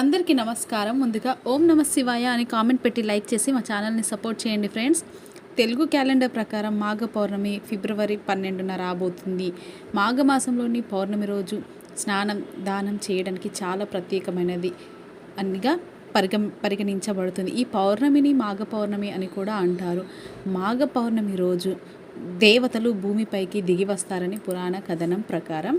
అందరికీ నమస్కారం. ముందుగా ఓం నమ శివాయ అని కామెంట్ పెట్టి లైక్ చేసి మా ఛానల్ని సపోర్ట్ చేయండి ఫ్రెండ్స్. తెలుగు క్యాలెండర్ ప్రకారం మాఘ పౌర్ణమి ఫిబ్రవరి పన్నెండున రాబోతుంది. మాఘమాసంలోని పౌర్ణమి రోజు స్నానం దానం చేయడానికి చాలా ప్రత్యేకమైనది అనిగా పరిగ పరిగణించబడుతుంది. ఈ పౌర్ణమిని మాఘ పౌర్ణమి అని కూడా అంటారు. మాఘ పౌర్ణమి రోజు దేవతలు భూమిపైకి దిగి వస్తారని పురాణ కథనం ప్రకారం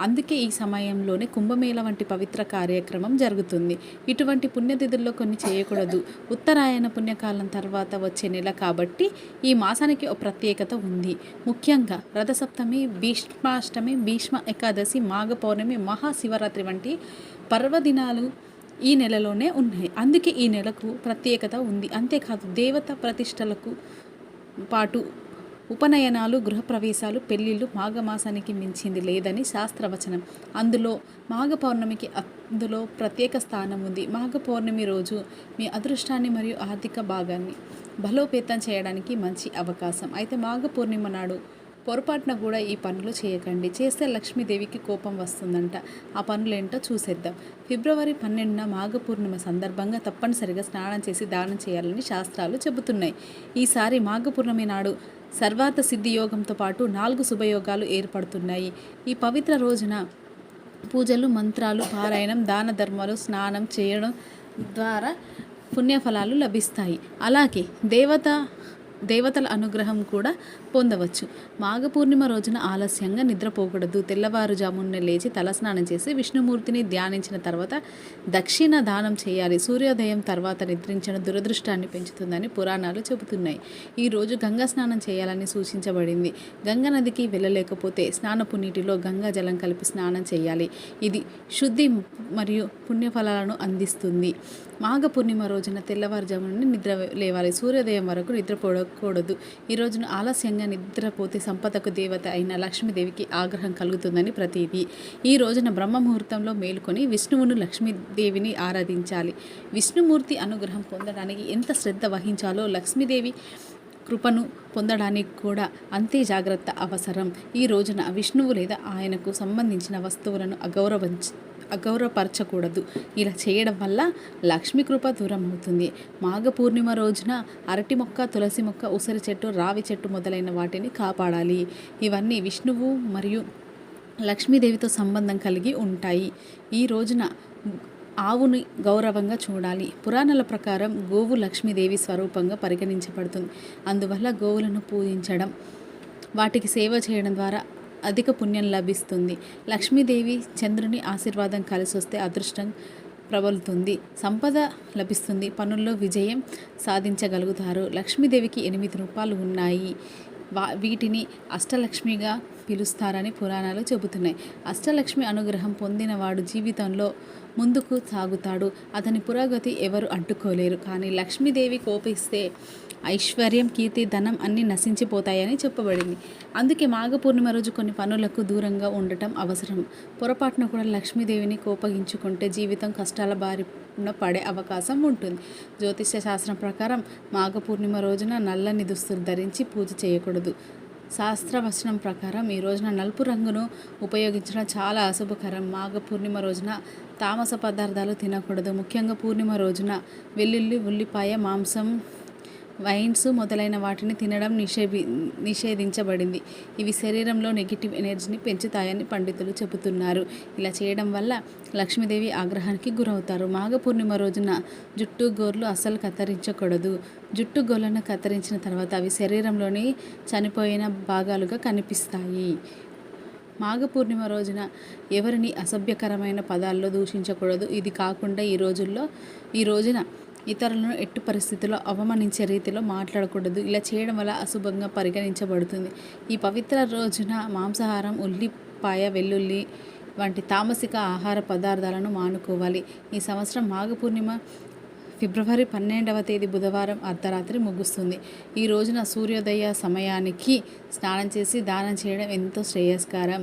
అందుకే ఈ సమయంలోనే కుంభమేళ వంటి పవిత్ర కార్యక్రమం జరుగుతుంది. ఇటువంటి పుణ్యతిథుల్లో కొన్ని చేయకూడదు. ఉత్తరాయణ పుణ్యకాలం తర్వాత వచ్చే నెల కాబట్టి ఈ మాసానికి ఒక ప్రత్యేకత ఉంది. ముఖ్యంగా రథసప్తమి భీష్మాష్టమి భీష్మ ఏకాదశి మాఘ పౌర్ణమి మహాశివరాత్రి వంటి పర్వదినాలు ఈ నెలలోనే ఉన్నాయి. అందుకే ఈ నెలకు ప్రత్యేకత ఉంది. అంతేకాదు దేవత ప్రతిష్టలకు పాటు ఉపనయనాలు గృహప్రవేశాలు పెళ్ళిళ్ళు మాఘమాసానికి మించింది లేదని శాస్త్రవచనం. అందులో మాఘ పౌర్ణమికి అందులో ప్రత్యేక స్థానం ఉంది. మాఘ పౌర్ణమి రోజు మీ అదృష్టాన్ని మరియు ఆర్థిక భాగాన్ని బలోపేతం చేయడానికి మంచి అవకాశం. అయితే మాఘ పూర్ణిమ నాడు పొరపాటున కూడా ఈ పనులు చేయకండి. చేస్తే లక్ష్మీదేవికి కోపం వస్తుందంట. ఆ పనులేంటో చూసేద్దాం. ఫిబ్రవరి పన్నెండున మాఘ పూర్ణిమ సందర్భంగా తప్పనిసరిగా స్నానం చేసి దానం చేయాలని శాస్త్రాలు చెబుతున్నాయి. ఈసారి మాఘ పూర్ణమి నాడు సర్వాత సిద్ధి యోగంతో పాటు నాలుగు శుభయోగాలు ఏర్పడుతున్నాయి. ఈ పవిత్ర రోజున పూజలు మంత్రాలు పారాయణం దాన ధర్మాలు స్నానం చేయడం ద్వారా పుణ్యఫలాలు లభిస్తాయి. అలాగే దేవత దేవతల అనుగ్రహం కూడా పొందవచ్చు. మాఘ పూర్ణిమ రోజున ఆలస్యంగా నిద్రపోకూడదు. తెల్లవారుజామున లేచి తలస్నానం చేసి విష్ణుమూర్తిని ధ్యానించిన తర్వాత దక్షిణ దానం చేయాలి. సూర్యోదయం తర్వాత నిద్రించడం దురదృష్టాన్ని పెంచుతుందని పురాణాలు చెబుతున్నాయి. ఈ రోజు గంగా స్నానం చేయాలని సూచించబడింది. గంగా నదికి వెళ్ళలేకపోతే స్నానపు నీటిలో గంగా జలం కలిపి స్నానం చేయాలి. ఇది శుద్ధి మరియు పుణ్యఫలాలను అందిస్తుంది. మాఘ పూర్ణిమ రోజున తెల్లవారుజామున నిద్ర లేవాలి. సూర్యోదయం వరకు నిద్రపోవడం నిద్రపోకూడదు ఈ రోజున ఆలస్యంగా నిద్రపోతే సంపదకు దేవత అయిన లక్ష్మీదేవికి ఆగ్రహం కలుగుతుందని ప్రతీది ఈ రోజున బ్రహ్మ ముహూర్తంలో మేలుకొని విష్ణువును లక్ష్మీదేవిని ఆరాధించాలి. విష్ణుమూర్తి అనుగ్రహం పొందడానికి ఎంత శ్రద్ధ వహించాలో లక్ష్మీదేవి కృపను పొందడానికి కూడా అంతే జాగ్రత్త అవసరం. ఈ రోజున విష్ణువు లేదా ఆయనకు సంబంధించిన వస్తువులను అగౌరవించి అగౌరవపరచకూడదు. ఇలా చేయడం వల్ల లక్ష్మీ కృప దూరం అవుతుంది. మాఘ పూర్ణిమ రోజున అరటి మొక్క తులసి మొక్క ఉసిరి చెట్టు రావి చెట్టు మొదలైన వాటిని కాపాడాలి. ఇవన్నీ విష్ణువు మరియు లక్ష్మీదేవితో సంబంధం కలిగి ఉంటాయి. ఈ రోజున ఆవుని గౌరవంగా చూడాలి. పురాణాల ప్రకారం గోవు లక్ష్మీదేవి స్వరూపంగా పరిగణించబడుతుంది. అందువల్ల గోవులను పూజించడం వాటికి సేవ చేయడం ద్వారా అధిక పుణ్యం లభిస్తుంది. లక్ష్మీదేవి చంద్రుని ఆశీర్వాదం కలిసి వస్తే అదృష్టం ప్రబలుతుంది. సంపద లభిస్తుంది. పనుల్లో విజయం సాధించగలుగుతారు. లక్ష్మీదేవికి ఎనిమిది రూపాలు ఉన్నాయి. వా వీటిని అష్టలక్ష్మిగా పిలుస్తారని పురాణాలు చెబుతున్నాయి. అష్టలక్ష్మి అనుగ్రహం పొందినవాడు జీవితంలో ముందుకు సాగుతాడు. అతని పురోగతి ఎవరు అడ్డుకోలేరు. కానీ లక్ష్మీదేవి కోపిస్తే ఐశ్వర్యం కీర్తి ధనం అన్నీ నశించిపోతాయని చెప్పబడింది. అందుకే మాఘ పూర్ణిమ రోజు కొన్ని పనులకు దూరంగా ఉండటం అవసరం. పొరపాటున కూడా లక్ష్మీదేవిని కోపగించుకుంటే జీవితం కష్టాల బారిన పడే అవకాశం ఉంటుంది. జ్యోతిష్య శాస్త్రం ప్రకారం మాఘ పూర్ణిమ రోజున నల్లని దుస్తులు ధరించి పూజ చేయకూడదు. శాస్త్రవచనం ప్రకారం ఈ రోజున నలుపు రంగును ఉపయోగించడం చాలా అశుభకరం. మాఘ పూర్ణిమ రోజున తామస పదార్థాలు తినకూడదు. ముఖ్యంగా పూర్ణిమ రోజున వెల్లుల్లి ఉల్లిపాయ మాంసం వైన్స్ మొదలైన వాటిని తినడం నిషేధి నిషేధించబడింది. ఇవి శరీరంలో నెగిటివ్ ఎనర్జీని పెంచుతాయని పండితులు చెబుతున్నారు. ఇలా చేయడం వల్ల లక్ష్మీదేవి ఆగ్రహానికి గురవుతారు. మాఘ పూర్ణిమ రోజున జుట్టు గోర్లు అస్సలు కత్తిరించకూడదు. జుట్టు గోర్లను కత్తిరించిన తర్వాత అవి శరీరంలోని చనిపోయిన భాగాలుగా కనిపిస్తాయి. మాఘ పూర్ణిమ రోజున ఎవరిని అసభ్యకరమైన పదాల్లో దూషించకూడదు. ఇది కాకుండా ఈ రోజుల్లో ఈ రోజున ఇతరులను ఎట్టు పరిస్థితుల్లో అవమానించే రీతిలో మాట్లాడకూడదు. ఇలా చేయడం వల్ల అశుభంగా పరిగణించబడుతుంది. ఈ పవిత్ర రోజున మాంసాహారం ఉల్లిపాయ వెల్లుల్లి వంటి తామసిక ఆహార పదార్థాలను మానుకోవాలి. ఈ సంవత్సరం మాఘ పూర్ణిమ ఫిబ్రవరి పన్నెండవ తేదీ బుధవారం అర్ధరాత్రి ముగుస్తుంది. ఈ రోజున సూర్యోదయ సమయానికి స్నానం చేసి దానం చేయడం ఎంతో శ్రేయస్కరం.